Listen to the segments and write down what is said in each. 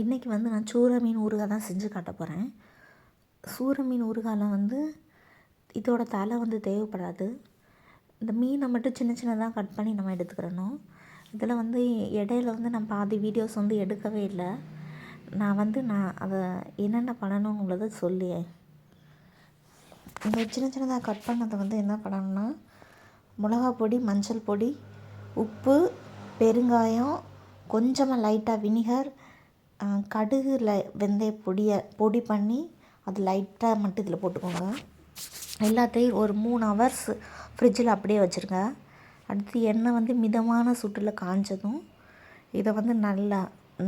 இன்றைக்கி வந்து நான் சூற மீன் ஊறுகாய் தான் செஞ்சு காட்ட போகிறேன் சூற மீன் ஊறுகாயில் வந்து இதோட தலை வந்து தேவைப்படாது. இந்த மீனை மட்டும் சின்ன சின்னதாக கட் பண்ணி நம்ம எடுத்துக்கிறணும். இதில் வந்து இடையில வந்து நான் பாதி வீடியோஸ் வந்து எடுக்கவே இல்லை. நான் வந்து நான் அதை என்னென்ன பண்ணணுங்கிறத சொல்லியேன் இந்த சின்ன சின்னதாக கட் பண்ணதை வந்து என்ன பண்ணணும்னா மிளகா பொடி மஞ்சள் பொடி உப்பு பெருங்காயம் கொஞ்சமாக லைட்டாக வினிகர் கடுகில் வெந்தய பொடியை பொடி பண்ணி அது லைட்டாக மட்டும் இதில் போட்டுக்கோங்க. எல்லாத்தையும் ஒரு மூணு ஹவர்ஸ் ஃப்ரிட்ஜில் அப்படியே வச்சுருங்க. அடுத்து எண்ணெய் வந்து மிதமான சூட்டில் காஞ்சதும் இதை வந்து நல்லா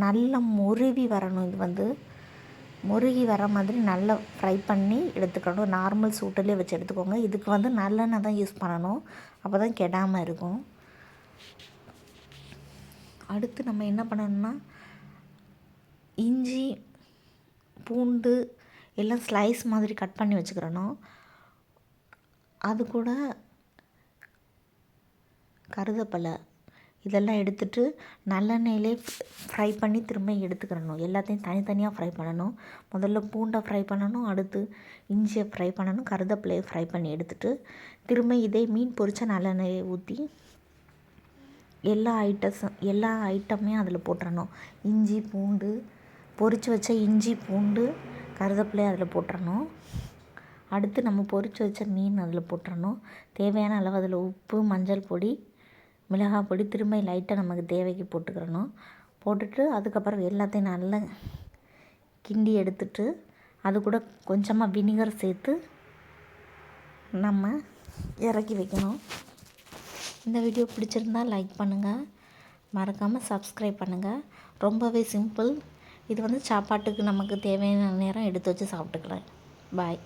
நல்லா முருவி வரணும் இது வந்து. முருகி வர மாதிரி நல்லா ஃப்ரை பண்ணி எடுத்துக்கணும். நார்மல் சூட்டிலே வச்சு எடுத்துக்கோங்க. இதுக்கு வந்து நல்லெண்ணெய் தான் யூஸ் பண்ணணும். அப்போ தான் கெடாமல் இருக்கும். அடுத்து நம்ம என்ன பண்ணணும்னா இஞ்சி பூண்டு எல்லாம் ஸ்லைஸ் மாதிரி கட் பண்ணி வச்சுக்கிறணும் அது கூட கருதப்பலை இதெல்லாம் எடுத்துட்டு நல்லெண்ணெயிலே ஃப்ரை பண்ணி திரும்ப எடுத்துக்கிறணும். எல்லாத்தையும் தனித்தனியாக ஃப்ரை பண்ணணும். முதல்ல பூண்டை ஃப்ரை பண்ணணும். அடுத்து இஞ்சியை ஃப்ரை பண்ணணும். கருதப்பிலையை ஃப்ரை பண்ணி எடுத்துட்டு திரும்ப இதே மீன் பொரிச்ச நல்லெண்ணெயை ஊற்றி எல்லா ஐட்டஸும் எல்லா ஐட்டமே அதில் போட்டுறணும். இஞ்சி பூண்டு பொரித்து வச்ச இஞ்சி பூண்டு கருவேப்பிலையை அதில் போட்டுறணும். அடுத்து நம்ம பொரித்து வச்ச மீன் அதில் போட்டுறணும். தேவையான அளவு அதில் உப்பு மஞ்சள் பொடி மிளகாய் பொடி திரும்ப லைட்டாக நமக்கு தேவைக்கு போட்டுக்கிறணும். போட்டுட்டு அதுக்கப்புறம் எல்லாத்தையும் நல்லா கிண்டி எடுத்துட்டு அது கூட கொஞ்சமாக வினிகர் சேர்த்து நம்ம இறக்கி வைக்கணும். இந்த வீடியோ பிடிச்சிருந்தா லைக் பண்ணுங்கள் மறக்காமல் சப்ஸ்கிரைப் பண்ணுங்கள் ரொம்பவே சிம்பிள் இது வந்து சாப்பாட்டுக்கு நமக்கு தேவையான நேரம் எடுத்து வச்சு சாப்பிட்டுக்கலாம். பாய்